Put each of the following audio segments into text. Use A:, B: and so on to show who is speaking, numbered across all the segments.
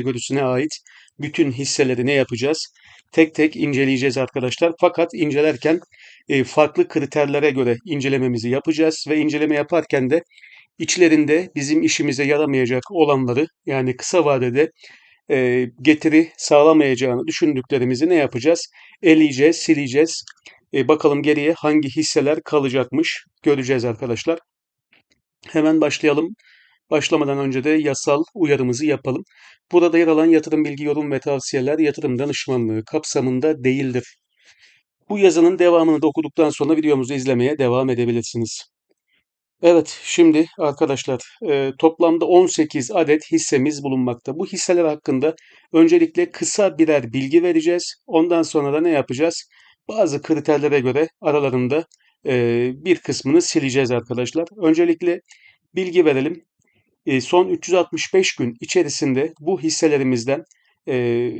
A: kategorisine ait bütün hisseleri ne yapacağız? Tek tek inceleyeceğiz arkadaşlar. Fakat incelerken e, farklı kriterlere göre incelememizi yapacağız ve inceleme yaparken de içlerinde bizim işimize yaramayacak olanları yani kısa vadede e, getiri sağlamayacağını düşündüklerimizi ne yapacağız? Eleyeceğiz, sileceğiz. E, bakalım geriye hangi hisseler kalacakmış göreceğiz arkadaşlar. Hemen başlayalım. Başlamadan önce de yasal uyarımızı yapalım. Burada yer alan yatırım bilgi, yorum ve tavsiyeler yatırım danışmanlığı kapsamında değildir. Bu yazının devamını da okuduktan sonra videomuzu izlemeye devam edebilirsiniz. Evet, şimdi arkadaşlar e, toplamda 18 adet hissemiz bulunmakta. Bu hisseler hakkında öncelikle kısa birer bilgi vereceğiz. Ondan sonra da ne yapacağız? Bazı kriterlere göre aralarında e, bir kısmını sileceğiz arkadaşlar. Öncelikle bilgi verelim. E, son 365 gün içerisinde bu hisselerimizden e,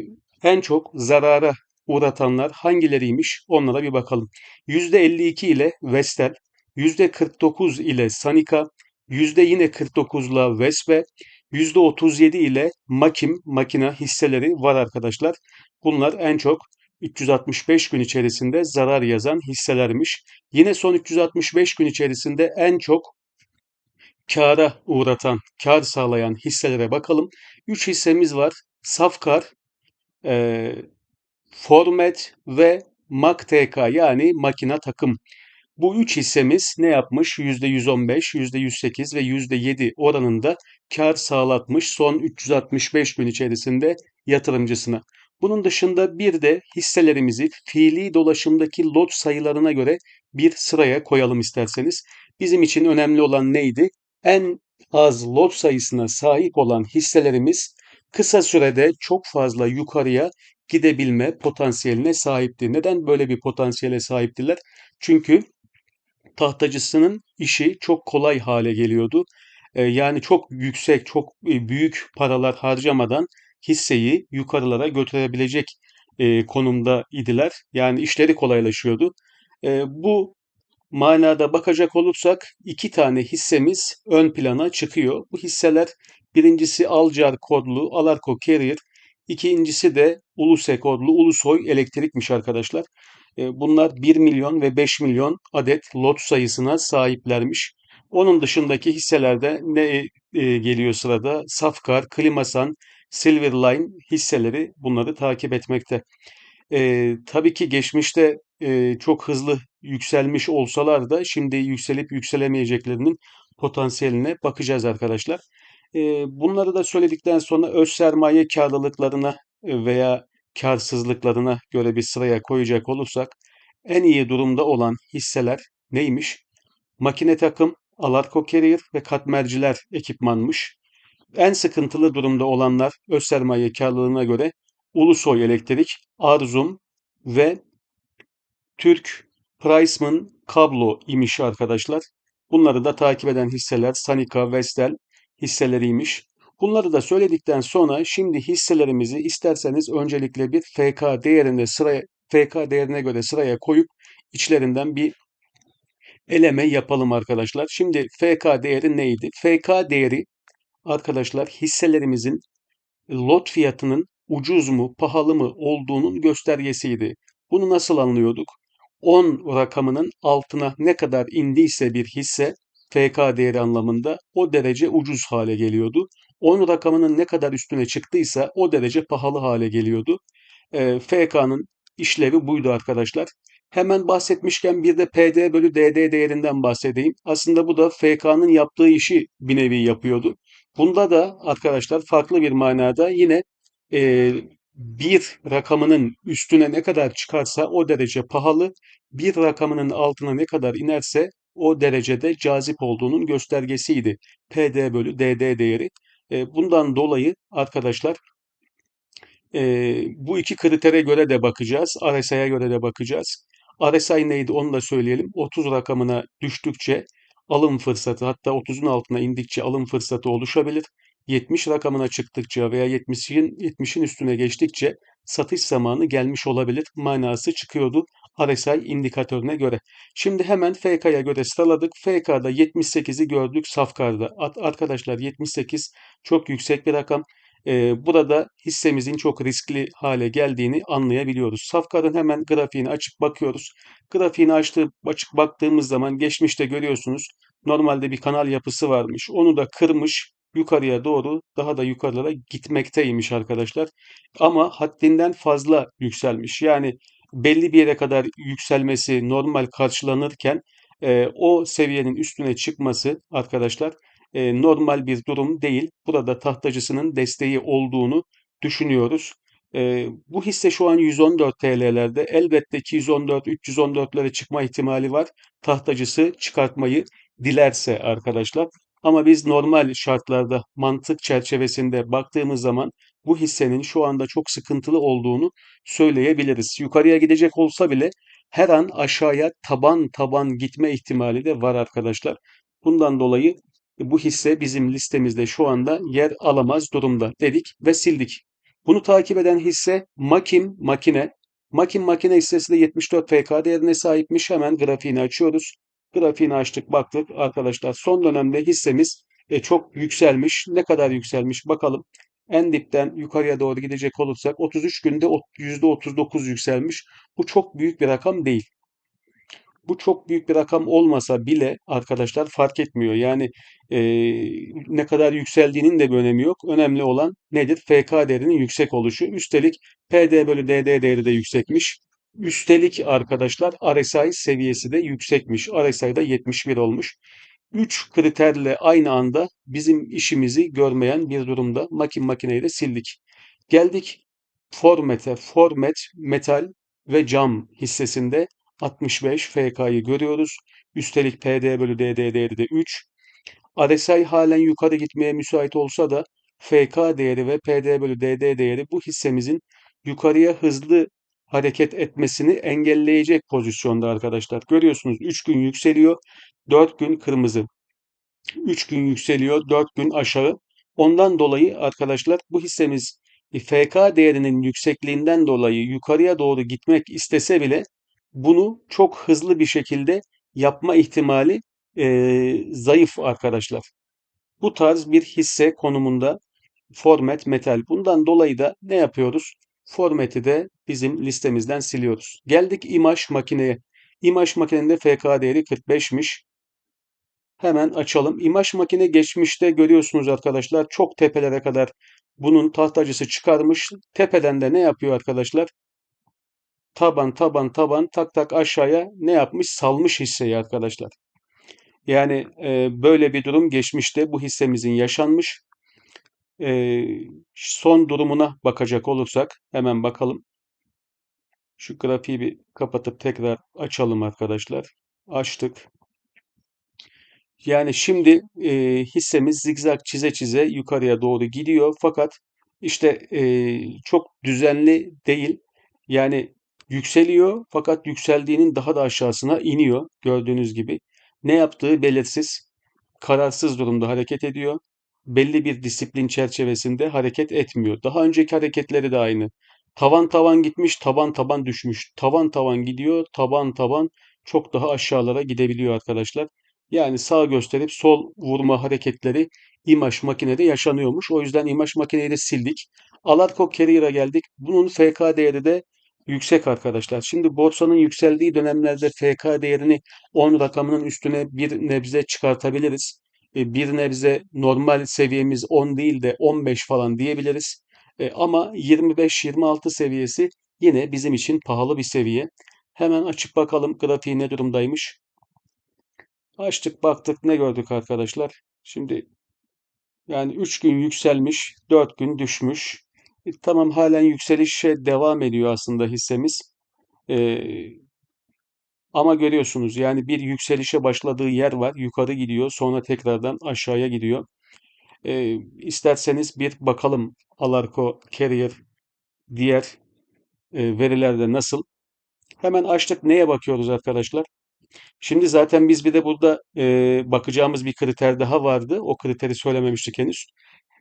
A: en çok zarara uğratanlar hangileriymiş onlara bir bakalım. %52 ile Vestel, %49 ile Sanika, yüzde yine 49 ile Vespe, %37 ile Makim makina hisseleri var arkadaşlar. Bunlar en çok 365 gün içerisinde zarar yazan hisselermiş. Yine son 365 gün içerisinde en çok kâra uğratan, kar sağlayan hisselere bakalım. 3 hissemiz var. Safkar, e, Formet ve MakTK yani makina takım. Bu üç hissemiz ne yapmış? %115, %108 ve %7 oranında kar sağlatmış son 365 gün içerisinde yatırımcısına. Bunun dışında bir de hisselerimizi fiili dolaşımdaki lot sayılarına göre bir sıraya koyalım isterseniz. Bizim için önemli olan neydi? En az lot sayısına sahip olan hisselerimiz kısa sürede çok fazla yukarıya gidebilme potansiyeline sahipti. Neden böyle bir potansiyele sahiptiler? Çünkü tahtacısının işi çok kolay hale geliyordu. E, yani çok yüksek, çok e, büyük paralar harcamadan hisseyi yukarılara götürebilecek e, konumda idiler. Yani işleri kolaylaşıyordu. E, bu manada bakacak olursak iki tane hissemiz ön plana çıkıyor. Bu hisseler birincisi Alcar kodlu Alarko Carrier, ikincisi de Ulusek kodlu Ulusoy Elektrikmiş arkadaşlar. E, bunlar 1 milyon ve 5 milyon adet lot sayısına sahiplermiş. Onun dışındaki hisselerde ne e, geliyor sırada? Safkar, Klimasan, Silverline hisseleri bunları takip etmekte. E, tabii ki geçmişte e, çok hızlı yükselmiş olsalar da şimdi yükselip yükselemeyeceklerinin potansiyeline bakacağız arkadaşlar. E, bunları da söyledikten sonra öz sermaye karlılıklarına veya karsızlıklarına göre bir sıraya koyacak olursak en iyi durumda olan hisseler neymiş? Makine takım, Alarko Carrier ve katmerciler ekipmanmış. En sıkıntılı durumda olanlar öz sermaye karlılığına göre Ulusoy Elektrik, Arzum ve Türk Priceman kablo imiş arkadaşlar. Bunları da takip eden hisseler Sanika, Vestel hisseleriymiş. Bunları da söyledikten sonra şimdi hisselerimizi isterseniz öncelikle bir FK değerinde sıraya FK değerine göre sıraya koyup içlerinden bir eleme yapalım arkadaşlar. Şimdi FK değeri neydi? FK değeri arkadaşlar hisselerimizin lot fiyatının ucuz mu, pahalı mı olduğunun göstergesiydi. Bunu nasıl anlıyorduk? 10 rakamının altına ne kadar indiyse bir hisse FK değeri anlamında o derece ucuz hale geliyordu. 10 rakamının ne kadar üstüne çıktıysa o derece pahalı hale geliyordu. E, FK'nın işlevi buydu arkadaşlar. Hemen bahsetmişken bir de PD bölü DD değerinden bahsedeyim. Aslında bu da FK'nın yaptığı işi bir nevi yapıyordu. Bunda da arkadaşlar farklı bir manada yine e, bir rakamının üstüne ne kadar çıkarsa o derece pahalı, bir rakamının altına ne kadar inerse o derecede cazip olduğunun göstergesiydi. PD bölü DD değeri. E, bundan dolayı arkadaşlar e, bu iki kritere göre de bakacağız. RSI'ye göre de bakacağız. RSI neydi onu da söyleyelim. 30 rakamına düştükçe alım fırsatı hatta 30'un altına indikçe alım fırsatı oluşabilir. 70 rakamına çıktıkça veya 70'in 70'in üstüne geçtikçe satış zamanı gelmiş olabilir manası çıkıyordu RSI indikatörüne göre. Şimdi hemen FK'ya göre sıraladık. FK'da 78'i gördük Safkar'da. Arkadaşlar 78 çok yüksek bir rakam. e, burada hissemizin çok riskli hale geldiğini anlayabiliyoruz. Safkan'ın hemen grafiğini açıp bakıyoruz. Grafiğini açtığı, açıp baktığımız zaman geçmişte görüyorsunuz normalde bir kanal yapısı varmış. Onu da kırmış yukarıya doğru daha da yukarılara gitmekteymiş arkadaşlar. Ama haddinden fazla yükselmiş. Yani belli bir yere kadar yükselmesi normal karşılanırken e, o seviyenin üstüne çıkması arkadaşlar e, normal bir durum değil. Burada tahtacısının desteği olduğunu düşünüyoruz. E, bu hisse şu an 114 TL'lerde. Elbette ki 114-314'lere çıkma ihtimali var. Tahtacısı çıkartmayı dilerse arkadaşlar. Ama biz normal şartlarda mantık çerçevesinde baktığımız zaman bu hissenin şu anda çok sıkıntılı olduğunu söyleyebiliriz. Yukarıya gidecek olsa bile her an aşağıya taban taban gitme ihtimali de var arkadaşlar. Bundan dolayı bu hisse bizim listemizde şu anda yer alamaz durumda dedik ve sildik. Bunu takip eden hisse Makim Makine. Makim Makine hissesi de 74 FK değerine sahipmiş. Hemen grafiğini açıyoruz. Grafiğini açtık baktık arkadaşlar. Son dönemde hissemiz e, çok yükselmiş. Ne kadar yükselmiş bakalım. En dipten yukarıya doğru gidecek olursak 33 günde %39 yükselmiş. Bu çok büyük bir rakam değil. Bu çok büyük bir rakam olmasa bile arkadaşlar fark etmiyor. Yani e, ne kadar yükseldiğinin de bir önemi yok. Önemli olan nedir? FK değerinin yüksek oluşu. Üstelik PD bölü DD değeri de yüksekmiş. Üstelik arkadaşlar RSI seviyesi de yüksekmiş. RSI da 71 olmuş. 3 kriterle aynı anda bizim işimizi görmeyen bir durumda makin makineyi sildik. Geldik Formet'e. Formet, metal ve cam hissesinde 65 FK'yı görüyoruz. Üstelik PD bölü DD değeri de 3. RSI halen yukarı gitmeye müsait olsa da FK değeri ve PD bölü DD değeri bu hissemizin yukarıya hızlı hareket etmesini engelleyecek pozisyonda arkadaşlar. Görüyorsunuz 3 gün yükseliyor, 4 gün kırmızı. 3 gün yükseliyor, 4 gün aşağı. Ondan dolayı arkadaşlar bu hissemiz FK değerinin yüksekliğinden dolayı yukarıya doğru gitmek istese bile bunu çok hızlı bir şekilde yapma ihtimali e, zayıf arkadaşlar. Bu tarz bir hisse konumunda format metal. Bundan dolayı da ne yapıyoruz? Formati de bizim listemizden siliyoruz. Geldik imaj makineye. İmaj makinenin FK değeri 45'miş. Hemen açalım. İmaj makine geçmişte görüyorsunuz arkadaşlar çok tepelere kadar bunun tahtacısı çıkarmış. Tepeden de ne yapıyor arkadaşlar? taban taban taban tak tak aşağıya ne yapmış? Salmış hisseyi arkadaşlar. Yani e, böyle bir durum geçmişte bu hissemizin yaşanmış. E, son durumuna bakacak olursak hemen bakalım. Şu grafiği bir kapatıp tekrar açalım arkadaşlar. Açtık. Yani şimdi e, hissemiz zigzag çize çize yukarıya doğru gidiyor. Fakat işte e, çok düzenli değil. Yani Yükseliyor fakat yükseldiğinin daha da aşağısına iniyor gördüğünüz gibi. Ne yaptığı belirsiz, kararsız durumda hareket ediyor. Belli bir disiplin çerçevesinde hareket etmiyor. Daha önceki hareketleri de aynı. Tavan tavan gitmiş, taban taban düşmüş. Tavan tavan gidiyor, taban taban çok daha aşağılara gidebiliyor arkadaşlar. Yani sağ gösterip sol vurma hareketleri imaj makinede yaşanıyormuş. O yüzden imaj makineyi de sildik. Alarko Carrier'a geldik. Bunun FK değeri de yüksek arkadaşlar. Şimdi borsanın yükseldiği dönemlerde FK değerini 10 rakamının üstüne bir nebze çıkartabiliriz. E, bir nebze normal seviyemiz 10 değil de 15 falan diyebiliriz. E, ama 25-26 seviyesi yine bizim için pahalı bir seviye. Hemen açıp bakalım grafiği ne durumdaymış. Açtık baktık ne gördük arkadaşlar. Şimdi yani 3 gün yükselmiş, 4 gün düşmüş. E, tamam halen yükselişe devam ediyor aslında hissemiz. E, ama görüyorsunuz yani bir yükselişe başladığı yer var. Yukarı gidiyor sonra tekrardan aşağıya gidiyor. E, isterseniz bir bakalım Alarko Carrier diğer e, verilerde nasıl. Hemen açtık. Neye bakıyoruz arkadaşlar? Şimdi zaten biz bir de burada e, bakacağımız bir kriter daha vardı. O kriteri söylememiştik henüz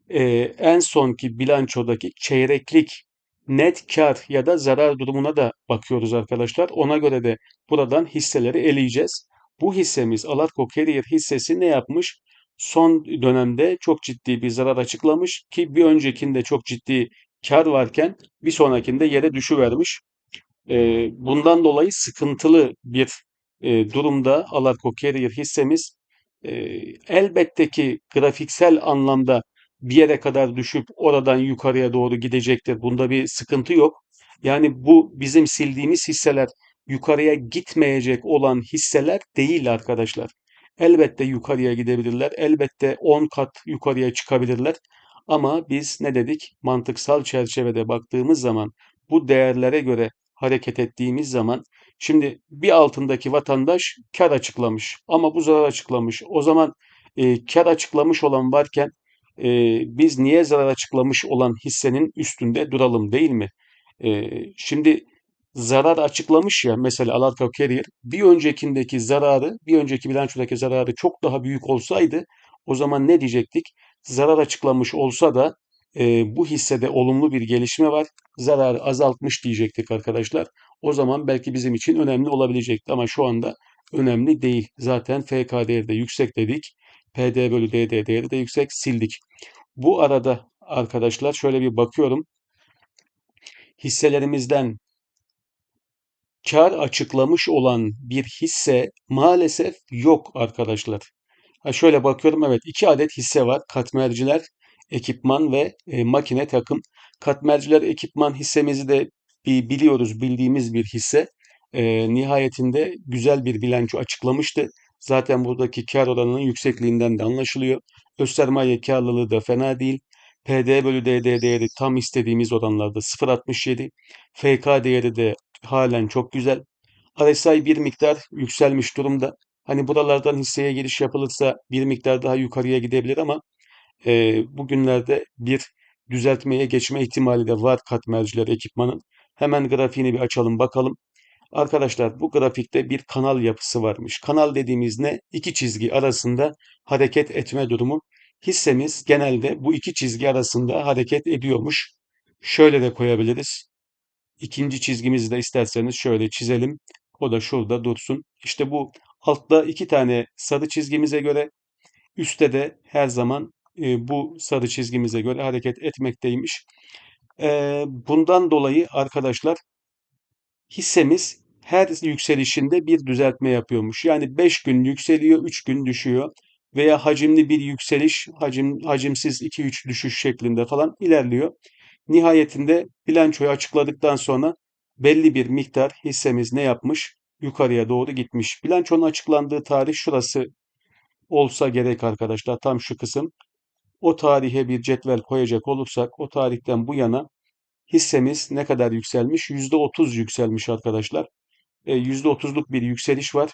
A: e, en sonki bilançodaki çeyreklik net kar ya da zarar durumuna da bakıyoruz arkadaşlar. Ona göre de buradan hisseleri eleyeceğiz. Bu hissemiz Alarko Carrier hissesi ne yapmış? son dönemde çok ciddi bir zarar açıklamış ki bir öncekinde çok ciddi kar varken bir sonrakinde yere düşüvermiş. E, bundan dolayı sıkıntılı bir e, durumda Alarko Carrier hissemiz e, elbette ki grafiksel anlamda bir yere kadar düşüp oradan yukarıya doğru gidecektir. Bunda bir sıkıntı yok. Yani bu bizim sildiğimiz hisseler yukarıya gitmeyecek olan hisseler değil arkadaşlar. Elbette yukarıya gidebilirler. Elbette 10 kat yukarıya çıkabilirler. Ama biz ne dedik? Mantıksal çerçevede baktığımız zaman bu değerlere göre hareket ettiğimiz zaman şimdi bir altındaki vatandaş kar açıklamış ama bu zarar açıklamış. O zaman e, kar açıklamış olan varken e, biz niye zarar açıklamış olan hissenin üstünde duralım değil mi? E, şimdi zarar açıklamış ya mesela Alarko Carrier bir öncekindeki zararı bir önceki bilançodaki zararı çok daha büyük olsaydı o zaman ne diyecektik? Zarar açıklamış olsa da e, bu hissede olumlu bir gelişme var. Zararı azaltmış diyecektik arkadaşlar. O zaman belki bizim için önemli olabilecekti ama şu anda önemli değil. Zaten FK değeri de yüksek dedik. PD bölü DD değeri de yüksek sildik. Bu arada arkadaşlar şöyle bir bakıyorum. Hisselerimizden kar açıklamış olan bir hisse maalesef yok arkadaşlar. Ha şöyle bakıyorum evet iki adet hisse var. Katmerciler ekipman ve e, makine takım. Katmerciler ekipman hissemizi de bir biliyoruz bildiğimiz bir hisse. E, nihayetinde güzel bir bilanço açıklamıştı. Zaten buradaki kar oranının yüksekliğinden de anlaşılıyor. Öz sermaye karlılığı da fena değil. PD bölü DD değeri tam istediğimiz oranlarda 0.67. FK değeri de halen çok güzel. RSI bir miktar yükselmiş durumda. Hani buralardan hisseye giriş yapılırsa bir miktar daha yukarıya gidebilir ama e, bugünlerde bir düzeltmeye geçme ihtimali de var katmerciler ekipmanın. Hemen grafiğini bir açalım bakalım. Arkadaşlar bu grafikte bir kanal yapısı varmış. Kanal dediğimiz ne? İki çizgi arasında hareket etme durumu. Hissemiz genelde bu iki çizgi arasında hareket ediyormuş. Şöyle de koyabiliriz. İkinci çizgimizi de isterseniz şöyle çizelim. O da şurada dursun. İşte bu altta iki tane sarı çizgimize göre üstte de her zaman e, bu sarı çizgimize göre hareket etmekteymiş. E, bundan dolayı arkadaşlar hissemiz her yükselişinde bir düzeltme yapıyormuş. Yani 5 gün yükseliyor, 3 gün düşüyor veya hacimli bir yükseliş, hacim hacimsiz 2-3 düşüş şeklinde falan ilerliyor. Nihayetinde bilançoyu açıkladıktan sonra belli bir miktar hissemiz ne yapmış? Yukarıya doğru gitmiş. Bilançonun açıklandığı tarih şurası olsa gerek arkadaşlar. Tam şu kısım. O tarihe bir cetvel koyacak olursak o tarihten bu yana hissemiz ne kadar yükselmiş? %30 yükselmiş arkadaşlar. E, %30'luk bir yükseliş var.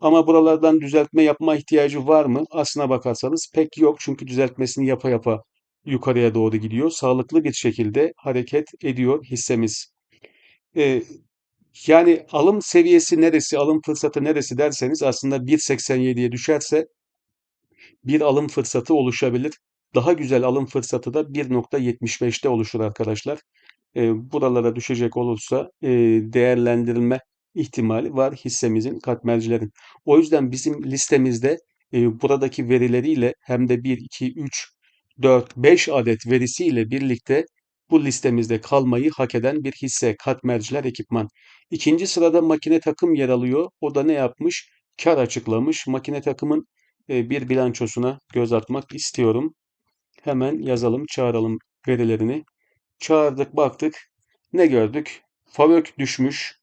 A: Ama buralardan düzeltme yapma ihtiyacı var mı? Aslına bakarsanız pek yok. Çünkü düzeltmesini yapa yapa yukarıya doğru gidiyor. Sağlıklı bir şekilde hareket ediyor hissemiz. E, yani alım seviyesi neresi, alım fırsatı neresi derseniz aslında 1.87'ye düşerse bir alım fırsatı oluşabilir. Daha güzel alım fırsatı da 1.75'te oluşur arkadaşlar. E, buralara düşecek olursa e, değerlendirilme ihtimali var hissemizin katmercilerin. O yüzden bizim listemizde e, buradaki verileriyle hem de 1, 2, 3, 4, 5 adet verisiyle birlikte bu listemizde kalmayı hak eden bir hisse katmerciler ekipman. İkinci sırada makine takım yer alıyor. O da ne yapmış? Kar açıklamış. Makine takımın e, bir bilançosuna göz atmak istiyorum. Hemen yazalım, çağıralım verilerini. Çağırdık, baktık. Ne gördük? Fabrik düşmüş,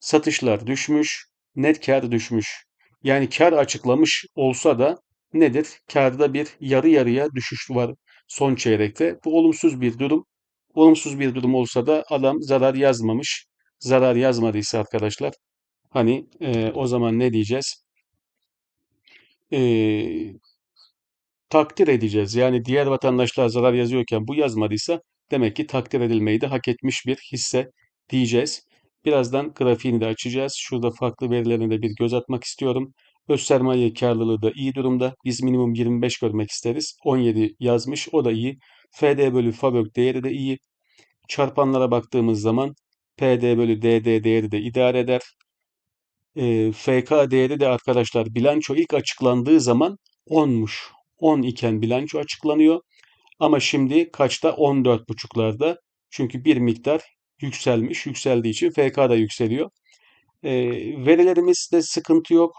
A: satışlar düşmüş, net kar düşmüş. Yani kar açıklamış olsa da nedir? Karda bir yarı yarıya düşüş var son çeyrekte. Bu olumsuz bir durum. Olumsuz bir durum olsa da adam zarar yazmamış. Zarar yazmadıysa arkadaşlar hani e, o zaman ne diyeceğiz? E, takdir edeceğiz. Yani diğer vatandaşlar zarar yazıyorken bu yazmadıysa demek ki takdir edilmeyi de hak etmiş bir hisse diyeceğiz. Birazdan grafiğini de açacağız. Şurada farklı verilerine de bir göz atmak istiyorum. Öz sermaye karlılığı da iyi durumda. Biz minimum 25 görmek isteriz. 17 yazmış. O da iyi. FD bölü FABÖK değeri de iyi. Çarpanlara baktığımız zaman PD bölü DD değeri de idare eder. E, FK değeri de arkadaşlar bilanço ilk açıklandığı zaman 10'muş. 10 iken bilanço açıklanıyor. Ama şimdi kaçta? 14,5'larda. Çünkü bir miktar yükselmiş. Yükseldiği için FK da yükseliyor. E, verilerimizde sıkıntı yok.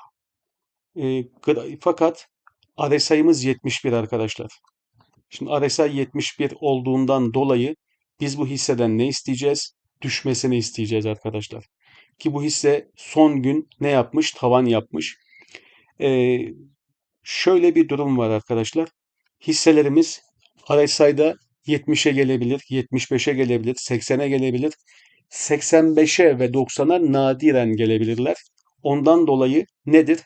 A: E, fakat RSI'miz 71 arkadaşlar. Şimdi RSI 71 olduğundan dolayı biz bu hisseden ne isteyeceğiz? Düşmesini isteyeceğiz arkadaşlar. Ki bu hisse son gün ne yapmış? Tavan yapmış. Ee, şöyle bir durum var arkadaşlar. Hisselerimiz RSI'da 70'e gelebilir, 75'e gelebilir, 80'e gelebilir. 85'e ve 90'a nadiren gelebilirler. Ondan dolayı nedir?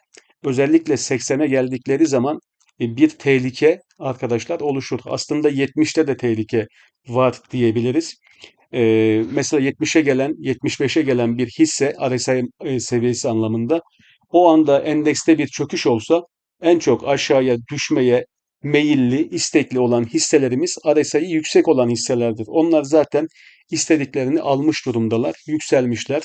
A: Özellikle 80'e geldikleri zaman e, bir tehlike arkadaşlar oluşur. Aslında 70'te de tehlike var diyebiliriz. Ee, mesela 70'e gelen, 75'e gelen bir hisse RSI e, seviyesi anlamında o anda endekste bir çöküş olsa en çok aşağıya düşmeye meyilli, istekli olan hisselerimiz RSI yüksek olan hisselerdir. Onlar zaten istediklerini almış durumdalar, yükselmişler,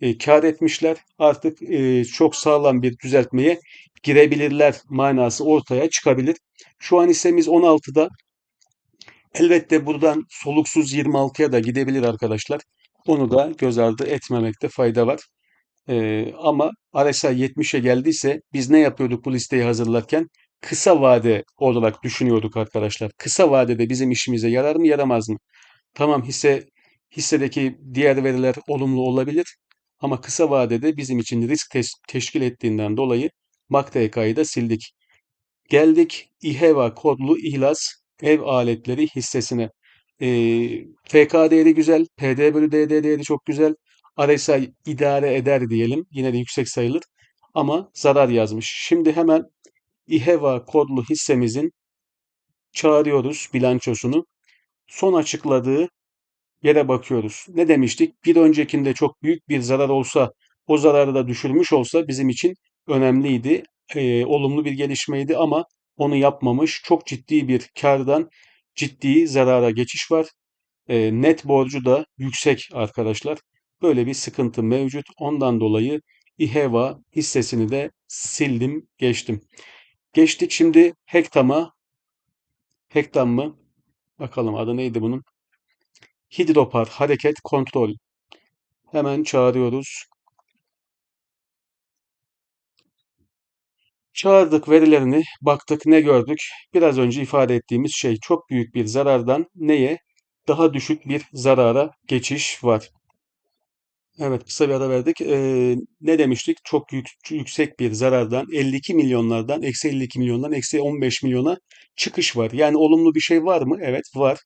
A: e, kar etmişler. Artık e, çok sağlam bir düzeltmeye girebilirler manası ortaya çıkabilir. Şu an hissemiz 16'da. Elbette buradan soluksuz 26'ya da gidebilir arkadaşlar. Onu da göz ardı etmemekte fayda var. Ee, ama RSI 70'e geldiyse biz ne yapıyorduk bu listeyi hazırlarken? Kısa vade olarak düşünüyorduk arkadaşlar. Kısa vadede bizim işimize yarar mı yaramaz mı? Tamam hisse hissedeki diğer veriler olumlu olabilir ama kısa vadede bizim için risk teşkil ettiğinden dolayı MACTK'yı da sildik. Geldik İHEVA kodlu ihlas ev aletleri hissesine. E, FK değeri güzel. PD bölü DD değeri çok güzel. RSI idare eder diyelim. Yine de yüksek sayılır. Ama zarar yazmış. Şimdi hemen İHEVA kodlu hissemizin çağırıyoruz bilançosunu. Son açıkladığı yere bakıyoruz. Ne demiştik? Bir öncekinde çok büyük bir zarar olsa, o zararı da düşürmüş olsa bizim için önemliydi. E, olumlu bir gelişmeydi ama onu yapmamış. Çok ciddi bir kardan ciddi zarara geçiş var. E, net borcu da yüksek arkadaşlar. Böyle bir sıkıntı mevcut. Ondan dolayı İHEVA hissesini de sildim, geçtim. Geçtik şimdi Hektam'a. Hektam mı? Bakalım adı neydi bunun? Hidropar Hareket Kontrol. Hemen çağırıyoruz. Çağırdık verilerini, baktık ne gördük? Biraz önce ifade ettiğimiz şey çok büyük bir zarardan neye? Daha düşük bir zarara geçiş var. Evet kısa bir ara verdik. Ee, ne demiştik? Çok yük, yüksek bir zarardan 52 milyonlardan eksi 52 milyondan eksi 15 milyona çıkış var. Yani olumlu bir şey var mı? Evet var.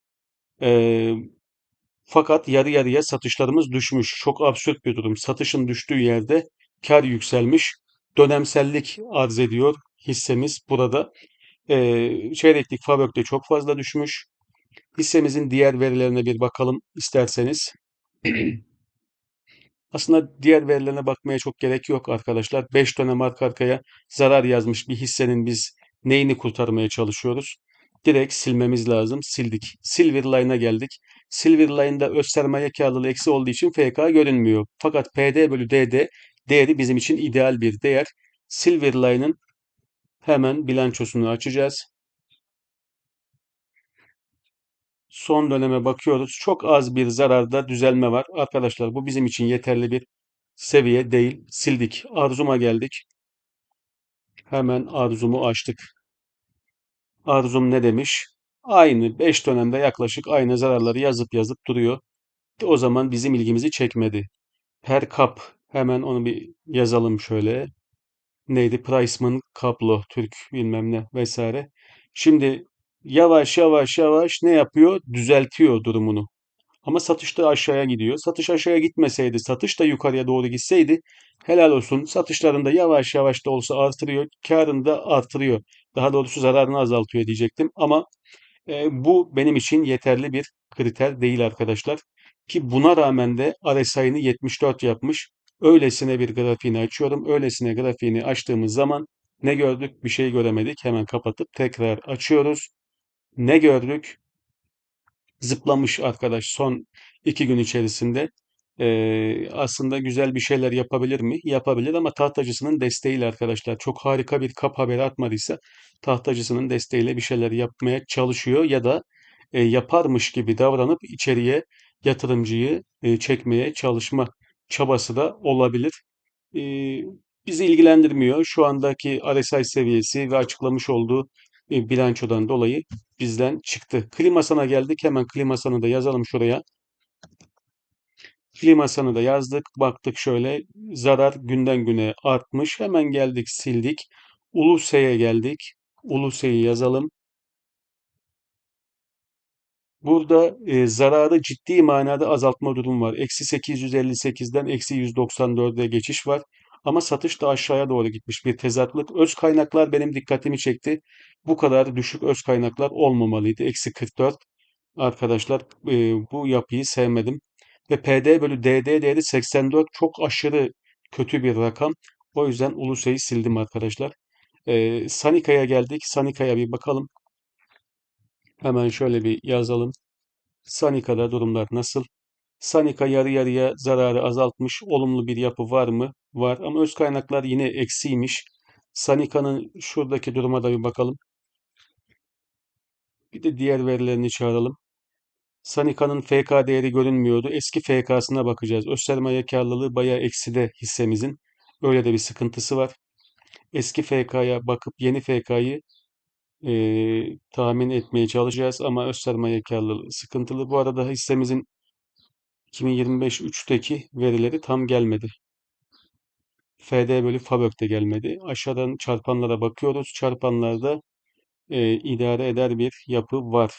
A: Ee, fakat yarı yarıya satışlarımız düşmüş. Çok absürt bir durum. Satışın düştüğü yerde kar yükselmiş. Dönemsellik arz ediyor hissemiz burada. Ee, çeyreklik Fabrök'te çok fazla düşmüş. Hissemizin diğer verilerine bir bakalım isterseniz. Aslında diğer verilerine bakmaya çok gerek yok arkadaşlar. 5 dönem arka arkaya zarar yazmış bir hissenin biz neyini kurtarmaya çalışıyoruz? Direkt silmemiz lazım. Sildik. Silver Line'a geldik. Silver Line'da öz sermaye karlılığı eksi olduğu için FK görünmüyor. Fakat PD bölü DD değeri bizim için ideal bir değer. Silver Line'ın hemen bilançosunu açacağız. Son döneme bakıyoruz. Çok az bir zararda düzelme var. Arkadaşlar bu bizim için yeterli bir seviye değil. Sildik. Arzuma geldik. Hemen arzumu açtık. Arzum ne demiş? Aynı 5 dönemde yaklaşık aynı zararları yazıp yazıp duruyor. O zaman bizim ilgimizi çekmedi. Per kap hemen onu bir yazalım şöyle. Neydi? Priceman kablo Türk bilmem ne vesaire. Şimdi yavaş yavaş yavaş ne yapıyor? Düzeltiyor durumunu. Ama satış da aşağıya gidiyor. Satış aşağıya gitmeseydi, satış da yukarıya doğru gitseydi helal olsun. Satışlarında yavaş yavaş da olsa artırıyor, karını da artırıyor. Daha doğrusu zararını azaltıyor diyecektim. Ama e, bu benim için yeterli bir kriter değil arkadaşlar. Ki buna rağmen de RSI'ni 74 yapmış. Öylesine bir grafiğini açıyorum. Öylesine grafiğini açtığımız zaman ne gördük? Bir şey göremedik. Hemen kapatıp tekrar açıyoruz. Ne gördük? Zıplamış arkadaş son iki gün içerisinde. Ee, aslında güzel bir şeyler yapabilir mi? Yapabilir ama tahtacısının desteğiyle arkadaşlar. Çok harika bir kap haberi atmadıysa tahtacısının desteğiyle bir şeyler yapmaya çalışıyor ya da e, yaparmış gibi davranıp içeriye yatırımcıyı e, çekmeye çalışma çabası da olabilir. E, bizi ilgilendirmiyor. Şu andaki RSI seviyesi ve açıklamış olduğu bilançodan dolayı bizden çıktı. Klimasan'a geldik. Hemen Klimasan'ı da yazalım şuraya. Klimasan'ı da yazdık. Baktık şöyle zarar günden güne artmış. Hemen geldik sildik. Uluse'ye geldik. Uluse'yi yazalım. Burada e, zararı ciddi manada azaltma durum var. Eksi 858'den eksi 194'e geçiş var. Ama satış da aşağıya doğru gitmiş bir tezatlık. Öz kaynaklar benim dikkatimi çekti. Bu kadar düşük öz kaynaklar olmamalıydı. Eksi 44. Arkadaşlar e, bu yapıyı sevmedim. Ve PD bölü DD değeri 84 çok aşırı kötü bir rakam. O yüzden Uluse'yi sildim arkadaşlar. E, Sanika'ya geldik. Sanika'ya bir bakalım. Hemen şöyle bir yazalım. Sanika'da durumlar nasıl? Sanika yarı yarıya zararı azaltmış. Olumlu bir yapı var mı? Var ama öz kaynaklar yine eksiymiş. Sanika'nın şuradaki duruma da bir bakalım. Bir de diğer verilerini çağıralım. Sanika'nın FK değeri görünmüyordu. Eski FK'sına bakacağız. Öz sermaye karlılığı bayağı ekside hissemizin. Öyle de bir sıkıntısı var. Eski FK'ya bakıp yeni FK'yı eee, tahmin etmeye çalışacağız ama öz sermaye karlılığı sıkıntılı. Bu arada hissemizin 2025 3'teki verileri tam gelmedi. FD bölü FABÖK de gelmedi. Aşağıdan çarpanlara bakıyoruz. Çarpanlarda e, idare eder bir yapı var.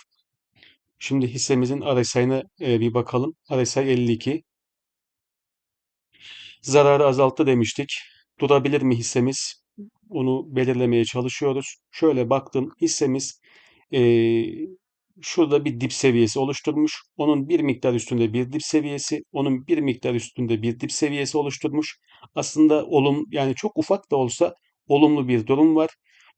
A: Şimdi hissemizin RSI'ne e, bir bakalım. RSI 52. Zararı azalttı demiştik. Durabilir mi hissemiz? Onu belirlemeye çalışıyoruz. Şöyle baktım hissemiz eee, şurada bir dip seviyesi oluşturmuş. Onun bir miktar üstünde bir dip seviyesi, onun bir miktar üstünde bir dip seviyesi oluşturmuş. Aslında olum yani çok ufak da olsa olumlu bir durum var.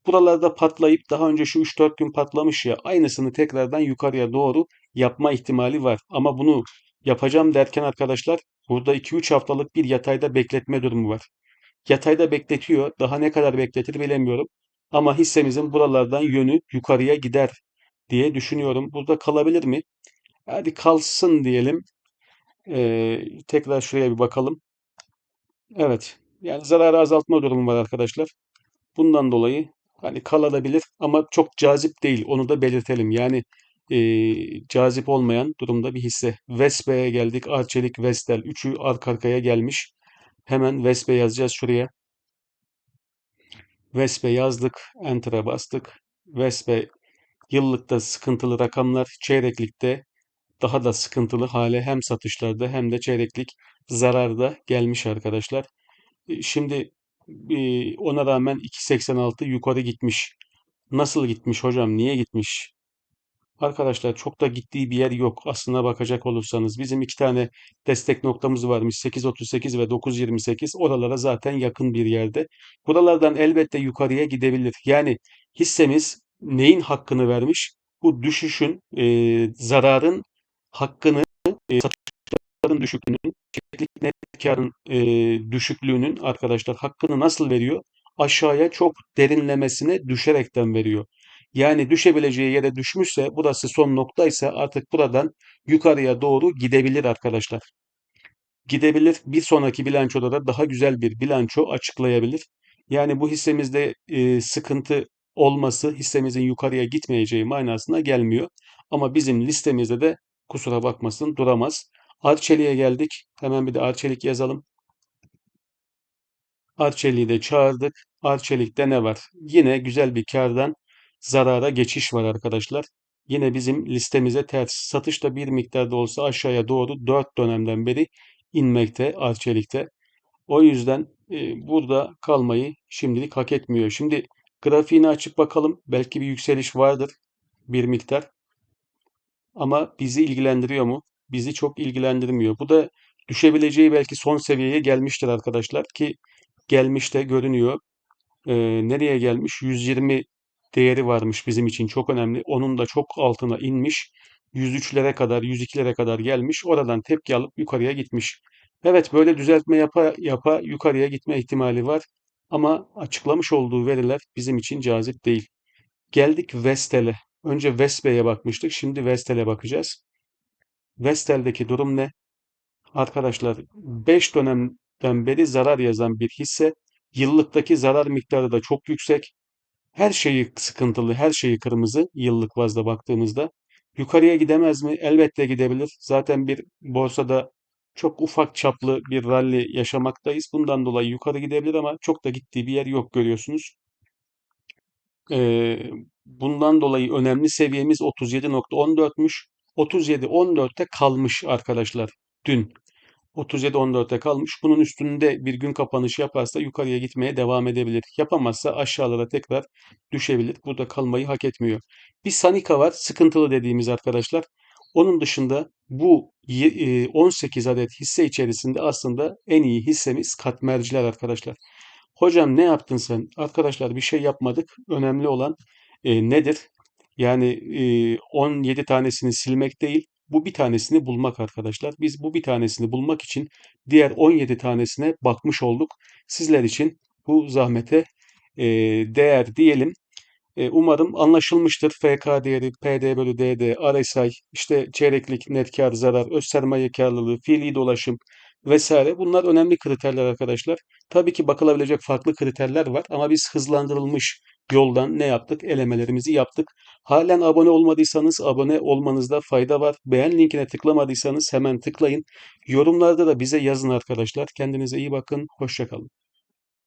A: Buralarda patlayıp daha önce şu 3-4 gün patlamış ya aynısını tekrardan yukarıya doğru yapma ihtimali var. Ama bunu yapacağım derken arkadaşlar burada 2-3 haftalık bir yatayda bekletme durumu var. Yatayda bekletiyor. Daha ne kadar bekletir bilemiyorum. Ama hissemizin buralardan yönü yukarıya gider diye düşünüyorum. Burada kalabilir mi? Hadi kalsın diyelim. Ee, tekrar şuraya bir bakalım. Evet. Yani zararı azaltma durumu var arkadaşlar. Bundan dolayı hani kalabilir ama çok cazip değil. Onu da belirtelim. Yani ee, cazip olmayan durumda bir hisse. Vespe'ye geldik. Arçelik, Vestel. Üçü arka arkaya gelmiş. Hemen Vespe yazacağız şuraya. Vespe yazdık. Enter'a bastık. Vespe yıllıkta sıkıntılı rakamlar. Çeyreklikte daha da sıkıntılı hale hem satışlarda hem de çeyreklik zararda gelmiş arkadaşlar. E, Şimdi e, ona rağmen 2.86 yukarı gitmiş. Nasıl gitmiş hocam? Niye gitmiş? Arkadaşlar çok da gittiği bir yer yok. Aslına bakacak olursanız bizim iki tane destek noktamız varmış. 8.38 ve 9.28. Oralara zaten yakın bir yerde. Buralardan elbette yukarıya gidebilir. Yani hissemiz neyin hakkını vermiş? Bu düşüşün, e, zararın hakkını, e, satışların düşüklüğünün, çeklik net karın e, düşüklüğünün arkadaşlar hakkını nasıl veriyor? Aşağıya çok derinlemesine düşerekten veriyor. Yani düşebileceği yere düşmüşse burası son noktaysa artık buradan yukarıya doğru gidebilir arkadaşlar. Gidebilir. Bir sonraki bilançoda da daha güzel bir bilanço açıklayabilir. Yani bu hissemizde e, sıkıntı olması hissemizin yukarıya gitmeyeceği manasına gelmiyor. Ama bizim listemizde de kusura bakmasın duramaz. Arçelik'e geldik. Hemen bir de Arçelik yazalım. Arçelik'i de çağırdık. Arçelik'te ne var? Yine güzel bir kardan zarara geçiş var arkadaşlar. Yine bizim listemize ters. Satışta bir miktarda olsa aşağıya doğru 4 dönemden beri inmekte Arçelik'te. O yüzden burada kalmayı şimdilik hak etmiyor. Şimdi grafiğini açıp bakalım. Belki bir yükseliş vardır bir miktar. Ama bizi ilgilendiriyor mu? Bizi çok ilgilendirmiyor. Bu da düşebileceği belki son seviyeye gelmiştir arkadaşlar ki gelmiş de görünüyor. Ee, nereye gelmiş? 120 değeri varmış bizim için çok önemli. Onun da çok altına inmiş. 103'lere kadar, 102'lere kadar gelmiş. Oradan tepki alıp yukarıya gitmiş. Evet böyle düzeltme yapa yapa yukarıya gitme ihtimali var. Ama açıklamış olduğu veriler bizim için cazip değil. Geldik Vestel'e. Önce Vespe'ye bakmıştık. Şimdi Vestel'e bakacağız. Vestel'deki durum ne? Arkadaşlar 5 dönemden beri zarar yazan bir hisse. Yıllıktaki zarar miktarı da çok yüksek. Her şeyi sıkıntılı, her şeyi kırmızı yıllık bazda baktığımızda. Yukarıya gidemez mi? Elbette gidebilir. Zaten bir borsada çok ufak çaplı bir rally yaşamaktayız. Bundan dolayı yukarı gidebilir ama çok da gittiği bir yer yok görüyorsunuz. Ee, bundan dolayı önemli seviyemiz 37.14'müş. 37.14'te kalmış arkadaşlar dün. 37.14'te kalmış. Bunun üstünde bir gün kapanış yaparsa yukarıya gitmeye devam edebilir. Yapamazsa aşağılara tekrar düşebilir. Burada kalmayı hak etmiyor. Bir Sanika var. Sıkıntılı dediğimiz arkadaşlar. Onun dışında bu ye- e, 18 adet hisse içerisinde aslında en iyi hissemiz katmerciler arkadaşlar. Hocam ne yaptın sen? Arkadaşlar bir şey yapmadık. Önemli olan e, nedir? Yani e, 17 tanesini silmek değil, bu bir tanesini bulmak arkadaşlar. Biz bu bir tanesini bulmak için diğer 17 tanesine bakmış olduk. Sizler için bu zahmete e, değer diyelim. E, umarım anlaşılmıştır. FK değeri, PD bölü DD, RSI, işte çeyreklik net kar, zarar, öz sermaye karlılığı, fiili dolaşım vesaire. Bunlar önemli kriterler arkadaşlar. Tabii ki bakılabilecek farklı kriterler var ama biz hızlandırılmış yoldan ne yaptık? Elemelerimizi yaptık. Halen abone olmadıysanız abone olmanızda fayda var. Beğen linkine tıklamadıysanız hemen tıklayın. Yorumlarda da bize yazın arkadaşlar. Kendinize iyi bakın. Hoşça kalın.